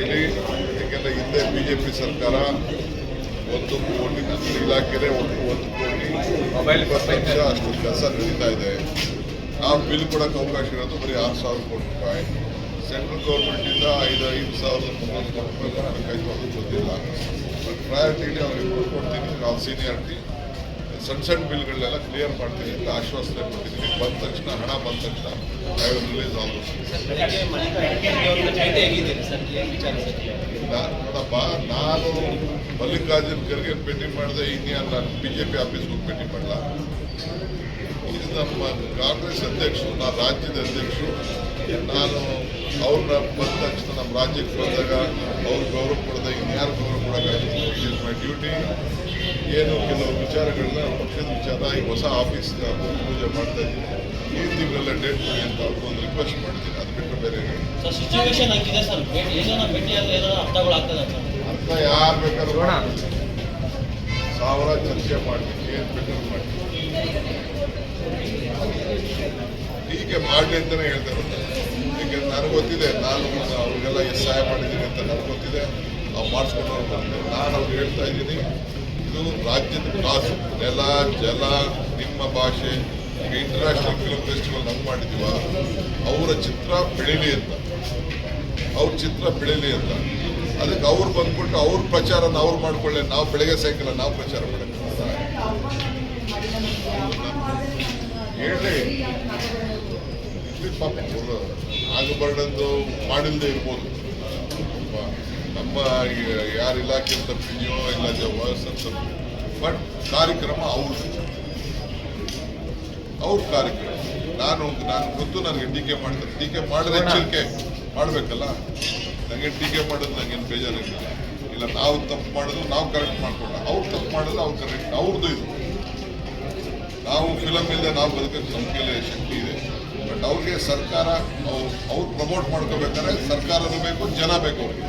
ಇಲ್ಲಿ ಇದಕ್ಕೆಲ್ಲ ಹಿಂದೆ ಬಿಜೆಪಿ ಸರ್ಕಾರ ಒಂದು ಕೋಟಿ ನಮ್ಮ ಇಲಾಖೆನೇ ಒಂದು ಒಂದು ಕೋಟಿ ಮೊಬೈಲ್ ಇಪ್ಪತ್ತು ಲಕ್ಷ ಅಷ್ಟು ಕೆಲಸ ನಡೀತಾ ಇದೆ. ನಾವು ಬಿಲ್ ಕೊಡೋಕೆ ಅವಕಾಶ ಇರೋದು ಬರೀ ಆರು ಸಾವಿರ ಕೋಟಿ ರೂಪಾಯಿ. ಸೆಂಟ್ರಲ್ ಗೌರ್ಮೆಂಟಿಂದ ಐದು ಐದು ಸಾವಿರದ ಮೂವತ್ತು ಕೋಟಿ ರೂಪಾಯಿ ಕೊಡಬೇಕಾಯ್ತು ಅದು ಗೊತ್ತಿಲ್ಲ ಬಟ್ ಪ್ರಯಾರಿಟಿಲಿ ಅವ್ರಿಗೆ ಕೊಡ್ಕೊಡ್ತೀನಿ ನಾವು ಸೀನಿಯಾರಿಟಿ ಸಣ್ಣ ಸಣ್ಣ ಬಿಲ್ಗಳನ್ನೆಲ್ಲ ಕ್ಲಿಯರ್ ಮಾಡ್ತೀನಿ ಅಂತ ಆಶ್ವಾಸನೆ ಕೊಟ್ಟಿದ್ದೀನಿ. ಬಂದ ತಕ್ಷಣ ಹಣ ಬಂದ ತಕ್ಷಣ I will release all those ಬೆಳಗ್ಗೆ ಮಲ್ಲಿಕಾರ್ಜುನ ಭೇಟಿ ಸರ್ ಏನು ವಿಚಾರ ನೋಡಪ್ಪ, ನಾನು ಮಲ್ಲಿಕಾರ್ಜುನ್ ಖರ್ಗೆ ಭೇಟಿ ಮಾಡಿದೆ ಇನ್ಯಾರು ನಾನು ಬಿ ಜೆ ಪಿ ಆಫೀಸ್ಗೆ ಹೋಗಿ ಭೇಟಿ ಮಾಡಲ್ಲ ಇದು ನಮ್ಮ ಕಾಂಗ್ರೆಸ್ ಅಧ್ಯಕ್ಷರು ನಾನು ರಾಜ್ಯದ ಅಧ್ಯಕ್ಷರು. ನಾನು ಅವ್ರನ್ನ ಬಂದ ತಕ್ಷಣ ನಮ್ಮ ರಾಜ್ಯಕ್ಕೆ ಬಂದಾಗ ಅವ್ರು ಗೌರವ ಕೊಡದೆ ಇನ್ಯಾರು ಗೌರವ ಕೊಡೋಕ್ಕಾಗುತ್ತೆ ಇಟ್ ಮೈ ಡ್ಯೂಟಿ ಏನು ಕೆಲವು ವಿಚಾರಗಳನ್ನ ಪಕ್ಷದ ವಿಚಾರ ಈ ಹೊಸ ಆಫೀಸ್ ಪೂಜೆ ಮಾಡ್ತಾ ಇದ್ದೀನಿ ಈ ತಿಂಗಳೆಲ್ಲ ಡೇಟ್ ಕೊಡಿ ಅಂತ ಅವ್ರಿಗೊಂದು ರಿಕ್ವೆಸ್ಟ್ ಮಾಡ್ತೀನಿ. ಅದು ಬಿಟ್ಟು ಬೇರೆ ಅರ್ಥ ಯಾರು ಬೇಕಾದ್ರೂ ನೋಡೋಣ. ಸಾವಿರ ಚರ್ಚೆ ಮಾಡ್ತೀನಿ ಏನು ಬೇಕಾದ್ರೂ ಮಾಡಿ ಹೀಗೆ ಮಾಡಲಿ ಅಂತಲೇ ಹೇಳ್ತಾ ಇರೋದು. ಯಾಕೆಂದ್ರೆ ನನಗೆ ಗೊತ್ತಿದೆ ನಾನು ಅವ್ರಿಗೆಲ್ಲ ಎಷ್ಟು ಸಹಾಯ ಮಾಡಿದ್ದೀನಿ ಅಂತ ನನಗೆ ಗೊತ್ತಿದೆ. ಅವ್ರು ಮಾಡಿಸ್ಕೊಂಡು ಅಂತ ನಾನು ಅವ್ರಿಗೆ ಹೇಳ್ತಾ ಇದ್ದೀನಿ. ಇದು ರಾಜ್ಯದ ಕಾಸು. ನೆಲ, ಜಲ, ನಿಮ್ಮ ಭಾಷೆ, ಈಗ ಇಂಟರ್ನ್ಯಾಷನಲ್ ಫಿಲ್ಮ್ ಫೆಸ್ಟಿವಲ್ ನಮ್ಗೆ ಮಾಡಿದೀವ, ಅವರ ಚಿತ್ರ ಬೆಳೀಲಿ ಅಂತ. ಅವ್ರ ಚಿತ್ರ ಬೆಳೀಲಿ ಅಂತ. ಅದಕ್ಕೆ ಅವ್ರು ಬಂದ್ಬಿಟ್ಟು ಅವ್ರ ಪ್ರಚಾರನ ಅವ್ರು ಮಾಡ್ಕೊಳ್ಳಿ, ನಾವು ಬೆಳಗ್ಗೆ ಸಾಯಂಕಾಲ ನಾವು ಪ್ರಚಾರ ಮಾಡಕ್ಕೆ ಹೇಳಿ ಪಾಪ ಅವರು ಮಾಡಿಲ್ದೇ ಇರ್ಬೋದು. ನಮ್ಮ ಯಾರ ಇಲಾಖೆ ತಪ್ಪಿದೆಯೋ ಇಲ್ಲ ವಯಸ್ಸು ಬಟ್ ಕಾರ್ಯಕ್ರಮ ಅವ್ರದ್ದು ಅವ್ರ ಕಾರ್ಯಕ್ರಮ. ನಾನು ನಾನು ಗೊತ್ತು ನನಗೆ ಟೀಕೆ ಮಾಡ್ತಾರೆ ಟೀಕೆ ಮಾಡಿದ್ರೆ ಎಚ್ಚರಿಕೆ ಮಾಡಬೇಕಲ್ಲ? ನನಗೆ ಟೀಕೆ ಮಾಡೋದು ನನಗೇನು ಬೇಜಾರಾಗಿಲ್ಲ ಇಲ್ಲ ನಾವು ತಪ್ಪು ಮಾಡಿದ್ರು ನಾವು ಕರೆಕ್ಟ್ ಮಾಡ್ಕೊಳ್ಳ ಅವ್ರು ತಪ್ಪು ಮಾಡಿದ್ರೆ ಅವ್ರು ಕರೆಕ್ಟ್ ಅವ್ರದ್ದು ಇದು. ನಾವು ಫಿಲಮ್ ಇಲ್ಲದೆ ನಾವು ಬದುಕಕ್ಕೆ ನಮ್ಮ ಶಕ್ತಿ ಇದೆ. ಬಟ್ ಅವ್ರಿಗೆ ಸರ್ಕಾರ ಅವ್ರು ಅವ್ರು ಪ್ರಮೋಟ್ ಮಾಡ್ಕೋಬೇಕಾದ್ರೆ ಸರ್ಕಾರನೂ ಬೇಕು ಜನ ಬೇಕು ಅವ್ರಿಗೆ.